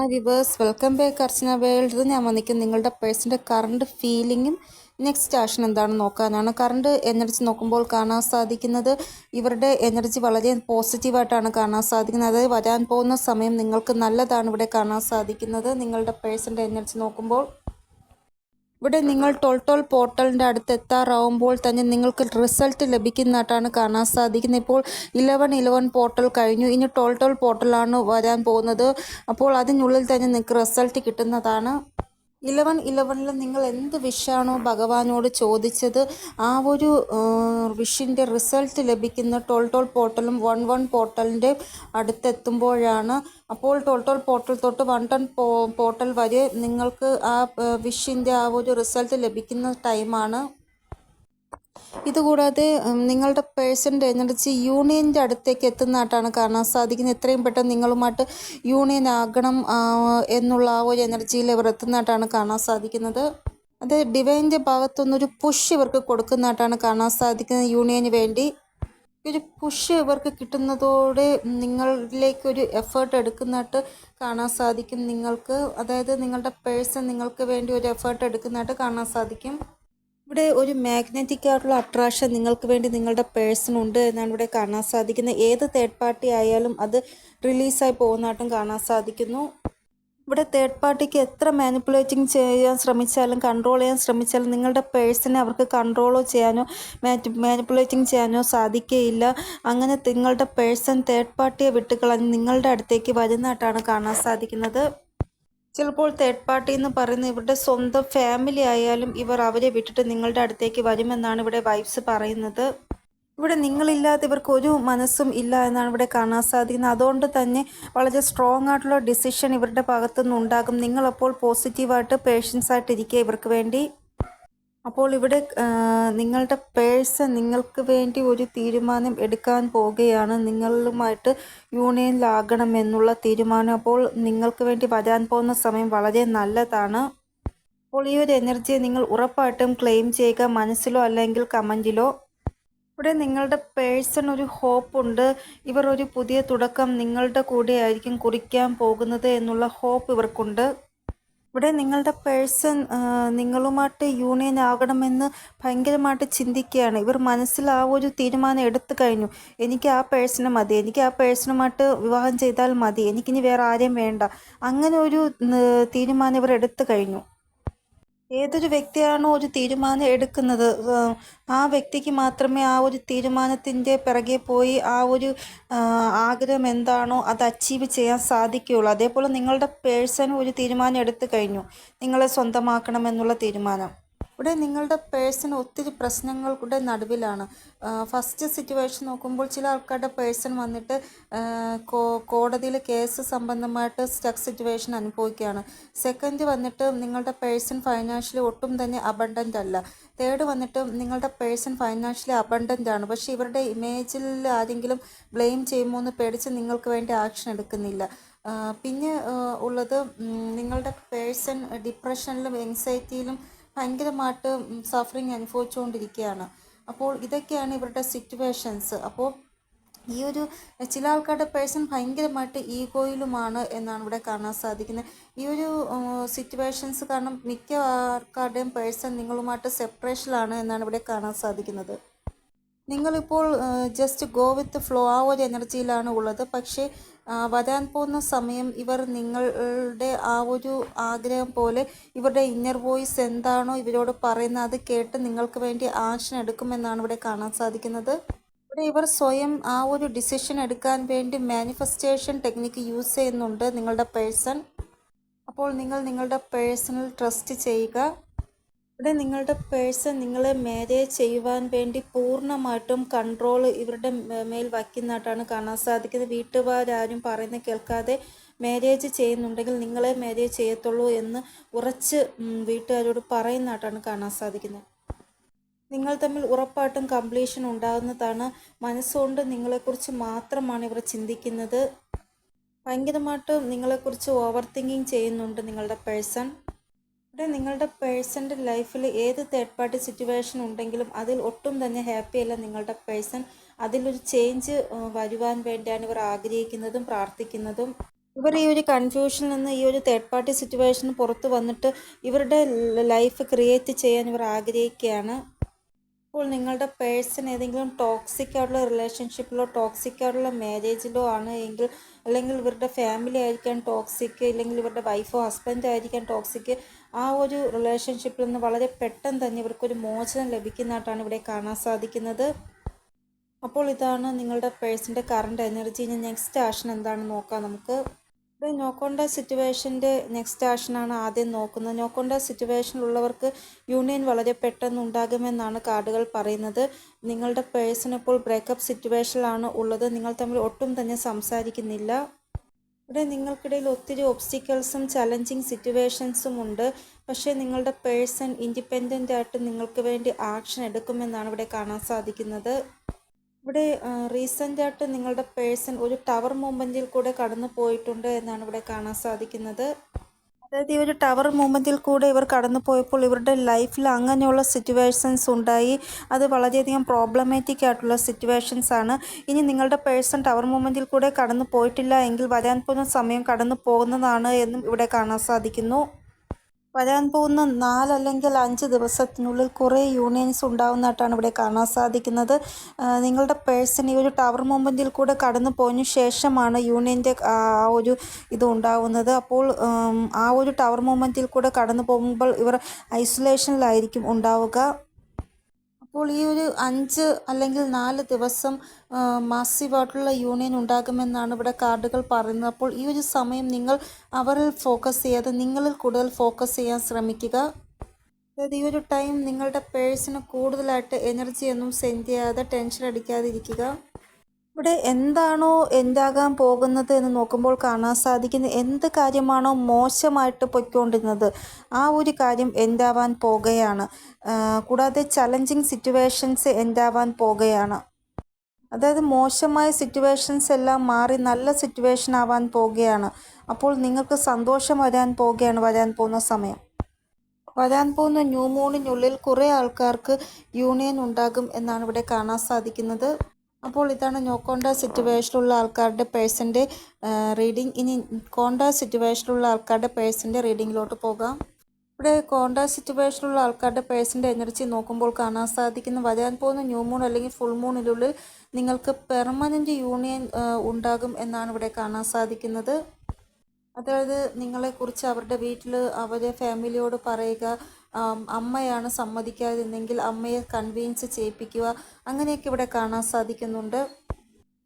Hi viewers welcome back Archana world ഞാൻ വന്നിരിക്കുന്നത് നിങ്ങളുടെ പേഴ്സിന്റെ കറണ്ട് ഫീലിങ്ങും നെക്സ്റ്റ് ആക്ഷൻ എന്താണെന്ന് നോക്കാനാണ്. കറണ്ട് എനർജി നോക്കുമ്പോൾ കാണാൻ സാധിക്കുന്നത് ഇവരുടെ എനർജി വളരെ പോസിറ്റീവായിട്ടാണ് കാണാൻ സാധിക്കുന്നത്. അതായത് വരാൻ പോകുന്ന സമയം നിങ്ങൾക്ക് നല്ലതാണ് ഇവിടെ കാണാൻ സാധിക്കുന്നത്. നിങ്ങളുടെ പേഴ്സിന്റെ എനർജി നോക്കുമ്പോൾ ഇവിടെ നിങ്ങൾ ടോൾ ടോൾ പോർട്ടലിന്റെ അടുത്ത് എത്താറാവുമ്പോൾ തന്നെ നിങ്ങൾക്ക് റിസൾട്ട് ലഭിക്കുന്നതായിട്ടാണ് കാണാൻ സാധിക്കുന്നത്. ഇപ്പോൾ ഇലവൻ ഇലവൻ പോർട്ടൽ കഴിഞ്ഞു. ഇനി ടോൾ ടോൾ പോർട്ടലാണ് വരാൻ പോകുന്നത്. അപ്പോൾ അതിനുള്ളിൽ തന്നെ നിങ്ങൾക്ക് റിസൾട്ട് കിട്ടുന്നതാണ്. ഇലവൻ ഇലവനിൽ നിങ്ങൾ എന്ത് വിഷാണോ ഭഗവാനോട് ചോദിച്ചത് ആ ഒരു വിഷിന്റെ റിസൾട്ട് ലഭിക്കുന്ന ടോൾ ടോൾ പോർട്ടലും വൺ വൺ പോർട്ടലിന്റെ അടുത്തെത്തുമ്പോഴാണ്. അപ്പോൾ ടോൾ ടോൾ പോർട്ടൽ തൊട്ട് വൺ ടൺ പോർട്ടൽ വരെ നിങ്ങൾക്ക് ആ വിഷിന്റെ ആ ഒരു റിസൾട്ട് ലഭിക്കുന്ന ടൈമാണ്. ഇതുകൂടാതെ നിങ്ങളുടെ പേഴ്സന്റെ എനർജി യൂണിയന്റെ അടുത്തേക്ക് എത്തുന്നതായിട്ടാണ് കാണാൻ സാധിക്കുന്നത്. എത്രയും പെട്ടെന്ന് നിങ്ങളുമായിട്ട് യൂണിയൻ ആകണം എന്നുള്ള ആ ഒരു എനർജിയിൽ ഇവർ എത്തുന്നതായിട്ടാണ് കാണാൻ സാധിക്കുന്നത്. അത് ഡിവൈന്റെ ഭാഗത്തുനിന്നൊരു പുഷ് ഇവർക്ക് കൊടുക്കുന്നതായിട്ടാണ് കാണാൻ സാധിക്കുന്നത് യൂണിയന് വേണ്ടി. ഒരു പുഷ് ഇവർക്ക് കിട്ടുന്നതോടെ നിങ്ങളിലേക്ക് ഒരു എഫേർട്ട് എടുക്കുന്നതായിട്ട് കാണാൻ സാധിക്കും നിങ്ങൾക്ക്. അതായത് നിങ്ങളുടെ പേഴ്സൺ നിങ്ങൾക്ക് വേണ്ടി ഒരു എഫേർട്ട് എടുക്കുന്നതായിട്ട് കാണാൻ സാധിക്കും. ഇവിടെ ഒരു മാഗ്നറ്റിക് ആയിട്ടുള്ള അട്രാക്ഷൻ നിങ്ങൾക്ക് വേണ്ടി നിങ്ങളുടെ പേഴ്സൺ ഉണ്ട് എന്നാണ് ഇവിടെ കാണാൻ സാധിക്കുന്നത്. ഏത് തേർഡ് പാർട്ടി ആയാലും അത് റിലീസായി പോകുന്നതായിട്ടും കാണാൻ സാധിക്കുന്നു. ഇവിടെ തേർഡ് പാർട്ടിക്ക് എത്ര മാനിപ്പുലേറ്റിംഗ് ചെയ്യാൻ ശ്രമിച്ചാലും കൺട്രോൾ ചെയ്യാൻ ശ്രമിച്ചാലും നിങ്ങളുടെ പേഴ്സണെ അവർക്ക് കൺട്രോളോ ചെയ്യാനോ മാനിപ്പുലേറ്റിംഗ് ചെയ്യാനോ സാധിക്കുകയില്ല അങ്ങനെ നിങ്ങളുടെ പേഴ്സൺ തേർഡ് പാർട്ടിയെ വിട്ടുകളഞ്ഞ് നിങ്ങളുടെ അടുത്തേക്ക് വരുന്നതായിട്ടാണ് കാണാൻ സാധിക്കുന്നത്. ചിലപ്പോൾ തേർഡ് പാർട്ടി എന്ന് പറയുന്ന ഇവരുടെ സ്വന്തം ഫാമിലി ആയാലും ഇവർ അവരെ വിട്ടിട്ട് നിങ്ങളുടെ അടുത്തേക്ക് വരുമെന്നാണ് ഇവിടെ വൈഫ്സ് പറയുന്നത്. ഇവിടെ നിങ്ങളില്ലാതെ ഇവർക്ക് ഒരു മനസ്സും ഇല്ല എന്നാണ് ഇവിടെ കാണാൻ സാധിക്കുന്നത്. അതുകൊണ്ട് തന്നെ വളരെ സ്ട്രോങ് ആയിട്ടുള്ള ഡിസിഷൻ ഇവരുടെ ഭാഗത്തുനിന്ന് ഉണ്ടാകും നിങ്ങളപ്പോൾ പോസിറ്റീവായിട്ട് പേഷ്യൻസ് ആയിട്ടിരിക്കുക ഇവർക്ക് വേണ്ടി. അപ്പോൾ ഇവിടെ നിങ്ങളുടെ പേഴ്സൺ നിങ്ങൾക്ക് വേണ്ടി ഒരു തീരുമാനം എടുക്കാൻ പോവുകയാണ്. നിങ്ങളുമായിട്ട് യൂണിയനിലാകണമെന്നുള്ള തീരുമാനം. അപ്പോൾ നിങ്ങൾക്ക് വേണ്ടി വരാൻ പോകുന്ന സമയം വളരെ നല്ലതാണ്. അപ്പോൾ ഈ ഒരു എനർജിയെ നിങ്ങൾ ഉറപ്പായിട്ടും ക്ലെയിം ചെയ്യുക മനസ്സിലോ അല്ലെങ്കിൽ കമന്റിലോ. ഇവിടെ നിങ്ങളുടെ പേഴ്സൺ ഒരു ഹോപ്പ് ഉണ്ട് ഇവർ ഒരു പുതിയ തുടക്കം നിങ്ങളുടെ കൂടെ ആയിരിക്കും കുറിക്കാൻ പോകുന്നത് എന്നുള്ള ഹോപ്പ് ഇവർക്കുണ്ട്. ഇവിടെ നിങ്ങളുടെ പേഴ്സൺ നിങ്ങളുമായിട്ട് യൂണിയൻ ആകണമെന്ന് ഭയങ്കരമായിട്ട് ചിന്തിക്കുകയാണ്. ഇവർ മനസ്സിൽ ആ ഒരു തീരുമാനം എടുത്തു കഴിഞ്ഞു. എനിക്ക് ആ പേഴ്സണെ മതി. എനിക്ക് ആ പേഴ്സണുമായിട്ട് വിവാഹം ചെയ്താൽ മതി. എനിക്കിനി വേറെ ആരെയും വേണ്ട. അങ്ങനെ ഒരു തീരുമാനം ഇവർ എടുത്തു കഴിഞ്ഞു. ഏതൊരു വ്യക്തിയാണോ ഒരു തീരുമാനം എടുക്കുന്നത്? ആ വ്യക്തിക്ക് മാത്രമേ ആ ഒരു തീരുമാനത്തിന്റെ പിറകെ പോയി ആ ഒരു ആഗ്രഹം എന്താണോ അത് അച്ചീവ് ചെയ്യാൻ സാധിക്കുകയുള്ളൂ. അതേപോലെ നിങ്ങളുടെ പേഴ്സൺ ഒരു തീരുമാനം എടുത്തു കഴിഞ്ഞു. നിങ്ങളെ സ്വന്തമാക്കണമെന്നുള്ള തീരുമാനം. ഇവിടെ നിങ്ങളുടെ പേഴ്സൺ ഒത്തിരി പ്രശ്നങ്ങളുടെ നടുവിലാണ്. ഫസ്റ്റ് സിറ്റുവേഷൻ നോക്കുമ്പോൾ ചില ആൾക്കാരുടെ പേഴ്സൺ വന്നിട്ട് കോടതിയിൽ കേസ് സംബന്ധമായിട്ട് സ്റ്റക്ക് സിറ്റുവേഷൻ അനുഭവിക്കുകയാണ്. സെക്കൻഡ് വന്നിട്ട് നിങ്ങളുടെ പേഴ്സൺ ഫൈനാൻഷ്യലി ഒട്ടും തന്നെ അബണ്ടന്റ് അല്ല. തേർഡ് വന്നിട്ട് നിങ്ങളുടെ പേഴ്സൺ ഫൈനാൻഷ്യലി അബണ്ടന്റ് ആണ്. പക്ഷേ ഇവരുടെ ഇമേജിൽ ആരെങ്കിലും ബ്ലെയിം ചെയ്യുമോ എന്ന് പേടിച്ച് നിങ്ങൾക്ക് വേണ്ടി ആക്ഷൻ എടുക്കുന്നില്ല. പിന്നെ ഉള്ളത് നിങ്ങളുടെ പേഴ്സൺ ഡിപ്രഷനിലും എൻസൈറ്റിയിലും ഭയങ്കരമായിട്ട് സഫറിങ് അനുഭവിച്ചുകൊണ്ടിരിക്കുകയാണ്. അപ്പോൾ ഇതൊക്കെയാണ് ഇവരുടെ സിറ്റുവേഷൻസ് അപ്പോൾ ഈ ഒരു ചില ആൾക്കാരുടെ പേഴ്സൺ ഭയങ്കരമായിട്ട് ഈഗോയിലുമാണ് എന്നാണ് ഇവിടെ കാണാൻ സാധിക്കുന്നത്. ഈ ഒരു സിറ്റുവേഷൻസ് കാരണം മിക്ക ആൾക്കാരുടെയും പേഴ്സൺ നിങ്ങളുമായിട്ട് സെപ്പറേഷനിലാണ് എന്നാണ് ഇവിടെ കാണാൻ സാധിക്കുന്നത്. നിങ്ങളിപ്പോൾ ജസ്റ്റ് ഗോ വിത്ത് ഫ്ലോ ആ ഒരു എനർജിയിലാണ് ഉള്ളത്. പക്ഷേ വരാൻ പോകുന്ന സമയം ഇവർ നിങ്ങളുടെ ആ ഒരു ആഗ്രഹം പോലെ ഇവരുടെ ഇന്നർ വോയിസ് എന്താണോ ഇവരോട് പറയുന്നത് അത് കേട്ട് നിങ്ങൾക്ക് വേണ്ടി ആക്ഷൻ എടുക്കുമെന്നാണ് ഇവിടെ കാണാൻ സാധിക്കുന്നത്. ഇവിടെ ഇവർ സ്വയം ആ ഒരു ഡിസിഷൻ എടുക്കാൻ വേണ്ടി മാനിഫെസ്റ്റേഷൻ ടെക്നിക്ക് യൂസ് ചെയ്യുന്നുണ്ട് നിങ്ങളുടെ പേഴ്സൺ അപ്പോൾ നിങ്ങൾ നിങ്ങളുടെ പേഴ്സണൽ ട്രസ്റ്റ് ചെയ്യുക. ഇവിടെ നിങ്ങളുടെ പേഴ്സൺ നിങ്ങളെ മാരേജ് ചെയ്യുവാൻ വേണ്ടി പൂർണമായിട്ടും കൺട്രോൾ ഇവരുടെ മേൽ വയ്ക്കുന്നതായിട്ടാണ് കാണാൻ സാധിക്കുന്നത്. വീട്ടുകാരും പറയുന്നത് കേൾക്കാതെ മാരേജ് ചെയ്യുന്നുണ്ടെങ്കിൽ നിങ്ങളെ മാരേജ് ചെയ്യത്തുള്ളൂ എന്ന് ഉറച്ച് വീട്ടുകാരോട് പറയുന്നതായിട്ടാണ് കാണാൻ സാധിക്കുന്നത്. നിങ്ങൾ തമ്മിൽ ഉറപ്പായിട്ടും കംപ്ലീഷൻ ഉണ്ടാകുന്നതാണ് മനസ്സുകൊണ്ട് നിങ്ങളെക്കുറിച്ച് മാത്രമാണ് ഇവർ ചിന്തിക്കുന്നത്. ഭയങ്കരമായിട്ട് നിങ്ങളെക്കുറിച്ച് ഓവർ തിങ്കിങ് ചെയ്യുന്നുണ്ട് നിങ്ങളുടെ പേഴ്സൺ. ഇവിടെ നിങ്ങളുടെ പേഴ്സന്റെ ലൈഫിൽ ഏത് തേർഡ് പാർട്ടി സിറ്റുവേഷൻ ഉണ്ടെങ്കിലും അതിൽ ഒട്ടും തന്നെ ഹാപ്പി അല്ല നിങ്ങളുടെ പേഴ്സൺ അതിലൊരു ചേഞ്ച് വരുവാൻ വേണ്ടിയാണ് ഇവർ ആഗ്രഹിക്കുന്നതും പ്രാർത്ഥിക്കുന്നതും. ഇവർ ഈ ഒരു കൺഫ്യൂഷനിൽ നിന്ന് ഈ ഒരു തേർഡ് പാർട്ടി സിറ്റുവേഷൻ പുറത്ത് വന്നിട്ട് ഇവരുടെ ലൈഫ് ക്രിയേറ്റ് ചെയ്യാൻ ഇവർ ആഗ്രഹിക്കുകയാണ്. ഇപ്പോൾ നിങ്ങളുടെ പേഴ്സൺ ഏതെങ്കിലും ടോക്സിക് ആയിട്ടുള്ള റിലേഷൻഷിപ്പിലോ ടോക്സിക് ആയിട്ടുള്ള മാരേജിലോ ആണ് എങ്കിൽ അല്ലെങ്കിൽ ഇവരുടെ ഫാമിലി ആയിരിക്കാൻ ടോക്സിക് ഇല്ലെങ്കിൽ ഇവരുടെ വൈഫോ ഹസ്ബൻഡോ ആയിരിക്കാൻ ടോക്സിക് ആ ഒരു റിലേഷൻഷിപ്പിൽ നിന്ന് വളരെ പെട്ടെന്ന് തന്നെ ഇവർക്കൊരു മോചനം ലഭിക്കുന്നതായിട്ടാണ് ഇവിടെ കാണാൻ സാധിക്കുന്നത്. അപ്പോൾ ഇതാണ് നിങ്ങളുടെ പേഴ്സന്റെ കറണ്ട് എനർജി ഇനി നെക്സ്റ്റ് ആക്ഷൻ എന്താണെന്ന് നോക്കാം നമുക്ക്. ഇവിടെ നോക്കേണ്ട സിറ്റുവേഷന്റെ നെക്സ്റ്റ് ആക്ഷനാണ് ആദ്യം നോക്കുന്നത്. നോക്കേണ്ട സിറ്റുവേഷനിലുള്ളവർക്ക് യൂണിയൻ വളരെ പെട്ടെന്ന് ഉണ്ടാകുമെന്നാണ് കാർഡുകൾ പറയുന്നത്. നിങ്ങളുടെ പേഴ്സൺ ഇപ്പോൾ ബ്രേക്കപ്പ് സിറ്റുവേഷനിലാണ് ഉള്ളത്. നിങ്ങൾ തമ്മിൽ ഒട്ടും തന്നെ സംസാരിക്കുന്നില്ല. ഇവിടെ നിങ്ങൾക്കിടയിൽ ഒത്തിരി ഒബ്സ്റ്റിക്കൽസും ചലഞ്ചിങ് സിറ്റുവേഷൻസും ഉണ്ട്. പക്ഷേ നിങ്ങളുടെ പേഴ്സൺ ഇൻഡിപെൻഡന്റ് ആയിട്ട് നിങ്ങൾക്ക് വേണ്ടി ആക്ഷൻ എടുക്കുമെന്നാണ് ഇവിടെ കാണാൻ സാധിക്കുന്നത്. ഇവിടെ റീസെന്റായിട്ട് നിങ്ങളുടെ പേഴ്സൺ ഒരു ടവർ മൂവ്മെന്റിൽ കൂടെ കടന്നു പോയിട്ടുണ്ട് എന്നാണ് ഇവിടെ കാണാൻ സാധിക്കുന്നത്. അതായത് ഈ ഒരു ടവർ മൂവ്മെന്റിൽ കൂടെ ഇവർ കടന്നു പോയപ്പോൾ ഇവരുടെ ലൈഫിൽ അങ്ങനെയുള്ള സിറ്റുവേഷൻസ് ഉണ്ടായി. അത് വളരെയധികം പ്രോബ്ലമാറ്റിക് ആയിട്ടുള്ള സിറ്റുവേഷൻസ് ആണ്. ഇനി നിങ്ങളുടെ പേഴ്സൺ ടവർ മൂവ്മെന്റിൽ കൂടെ കടന്നു പോയിട്ടില്ല എങ്കിൽ വരാൻ പോകുന്ന സമയം കടന്നു പോകുന്നതാണ് എന്നും ഇവിടെ കാണാൻ സാധിക്കുന്നു. വരാൻ പോകുന്ന നാലല്ലെങ്കിൽ അഞ്ച് ദിവസത്തിനുള്ളിൽ കുറേ യൂണിയൻസ് ഉണ്ടാവുന്നതായിട്ടാണ് ഇവിടെ കാണാൻ സാധിക്കുന്നത്. നിങ്ങളുടെ പേഴ്സൺ ഈ ഒരു ടവർ മൂവ്മെന്റിൽ കൂടെ കടന്നു പോയതിനു ശേഷമാണ് യൂണിയന്റെ ആ ഒരു ഇത് ഉണ്ടാവുന്നത്. അപ്പോൾ ആ ഒരു ടവർ മൂവ്മെന്റിൽ കൂടെ കടന്നു പോകുമ്പോൾ ഇവർ ഐസൊലേഷനിലായിരിക്കും ഉണ്ടാവുക. അപ്പോൾ ഈ ഒരു അഞ്ച് അല്ലെങ്കിൽ നാല് ദിവസം മാസീവായിട്ടുള്ള യൂണിയൻ ഉണ്ടാകുമെന്നാണ് ഇവിടെ കാർഡുകൾ പറയുന്നത്. അപ്പോൾ ഈ ഒരു സമയം നിങ്ങൾ അവരിൽ ഫോക്കസ് ചെയ്യാതെ നിങ്ങളിൽ കൂടുതൽ ഫോക്കസ് ചെയ്യാൻ ശ്രമിക്കുക. അതായത് ഈ ഒരു ടൈം നിങ്ങളുടെ പേഴ്സിന് കൂടുതലായിട്ട് എനർജിയൊന്നും സെൻഡ് ചെയ്യാതെ ടെൻഷൻ അടിക്കാതിരിക്കുക. ഇവിടെ എന്താണോ എന്താകാൻ പോകുന്നത് എന്ന് നോക്കുമ്പോൾ കാണാൻ സാധിക്കുന്ന എന്ത് കാര്യമാണോ മോശമായിട്ട് പൊയ്ക്കൊണ്ടിരുന്നത് ആ ഒരു കാര്യം എന്താവാൻ പോകുകയാണ്. കൂടാതെ ചലഞ്ചിങ് സിറ്റുവേഷൻസ് എന്താവാൻ പോകുകയാണ്. അതായത് മോശമായ സിറ്റുവേഷൻസ് എല്ലാം മാറി നല്ല സിറ്റുവേഷൻ ആവാൻ പോവുകയാണ് അപ്പോൾ നിങ്ങൾക്ക് സന്തോഷം വരാൻ പോവുകയാണ് വരാൻ പോകുന്ന സമയം. വരാൻ പോകുന്ന ന്യൂ മൂണിനുള്ളിൽ കുറേ ആൾക്കാർക്ക് യൂണിയൻ ഉണ്ടാകും എന്നാണ് ഇവിടെ കാണാൻ സാധിക്കുന്നത്. അപ്പോൾ ഇതാണ് നോ കോണ്ടാ സിറ്റുവേഷനിലുള്ള ആൾക്കാരുടെ പേഴ്സന്റെ റീഡിംഗ് ഇനി കോണ്ടാ സിറ്റുവേഷനിലുള്ള ആൾക്കാരുടെ പേഴ്സന്റെ റീഡിങ്ങിലോട്ട് പോകാം. ഇവിടെ കോണ്ടാ സിറ്റുവേഷനിലുള്ള ആൾക്കാരുടെ പേഴ്സന്റെ എനർജി നോക്കുമ്പോൾ കാണാൻ സാധിക്കുന്ന വരാൻ പോകുന്ന ന്യൂ മൂൺ അല്ലെങ്കിൽ ഫുൾ മൂണിനുള്ളിൽ നിങ്ങൾക്ക് പെർമനന്റ് യൂണിയൻ ഉണ്ടാകും എന്നാണ് ഇവിടെ കാണാൻ സാധിക്കുന്നത്. അതായത് നിങ്ങളെക്കുറിച്ച് അവരുടെ വീട്ടിൽ അവരെ ഫാമിലിയോട് പറയുക അമ്മയാണ് സമ്മതിക്കാതിരുന്നെങ്കിൽ അമ്മയെ കൺവീൻസ് ചെയ്യിപ്പിക്കുക. അങ്ങനെയൊക്കെ ഇവിടെ കാണാൻ സാധിക്കുന്നുണ്ട്.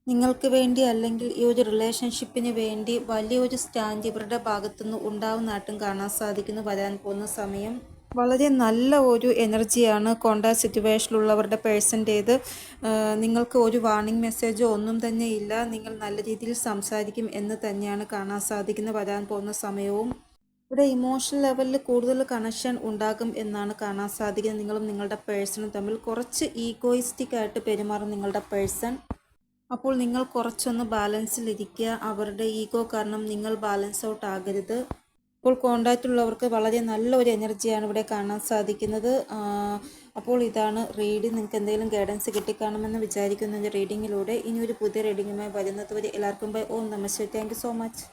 നിങ്ങൾക്ക് വേണ്ടി അല്ലെങ്കിൽ ഈ ഒരു റിലേഷൻഷിപ്പിന് വേണ്ടി വലിയൊരു സ്റ്റാൻഡ് ഇവരുടെ ഭാഗത്തുനിന്ന് ഉണ്ടാവുന്നതായിട്ടും കാണാൻ സാധിക്കുന്നു. വരാൻ പോകുന്ന സമയം. വളരെ നല്ല ഒരു എനർജിയാണ് കോണ്ടാക്ട് സിറ്റുവേഷനിലുള്ളവരുടെ പേഴ്സന്റേത് നിങ്ങൾക്ക് ഒരു വാർണിംഗ് മെസ്സേജോ ഒന്നും തന്നെ ഇല്ല. നിങ്ങൾ നല്ല രീതിയിൽ സംസാരിക്കും എന്ന് തന്നെയാണ് കാണാൻ സാധിക്കുന്നത്. വരാൻ പോകുന്ന സമയവും. ഇവിടെ ഇമോഷണൽ ലെവലിൽ കൂടുതൽ കണക്ഷൻ ഉണ്ടാകും എന്നാണ് കാണാൻ സാധിക്കുന്നത്. നിങ്ങളും നിങ്ങളുടെ പേഴ്സണും തമ്മിൽ കുറച്ച് ഈഗോയിസ്റ്റിക് ആയിട്ട് പെരുമാറും നിങ്ങളുടെ പേഴ്സൺ അപ്പോൾ നിങ്ങൾ കുറച്ചൊന്ന് ബാലൻസിലിരിക്കുക അവരുടെ ഈഗോ കാരണം നിങ്ങൾ ബാലൻസ് ഔട്ട് ആകരുത്. അപ്പോൾ കോണ്ടാക്റ്റ് ഉള്ളവർക്ക് വളരെ നല്ല ഒരു എനർജിയാണ് ഇവിടെ കാണാൻ സാധിക്കുന്നത്. അപ്പോൾ ഇതാണ് റീഡിങ് നിങ്ങൾക്ക് എന്തെങ്കിലും ഗൈഡൻസ് കിട്ടിക്കാണുമെന്ന് വിചാരിക്കുന്ന. റീഡിങ്ങിലൂടെ ഇനി ഒരു പുതിയ റീഡിങ്ങുമായി വരുന്നത് വരെ എല്ലാവർക്കും bye Om namaste thank so much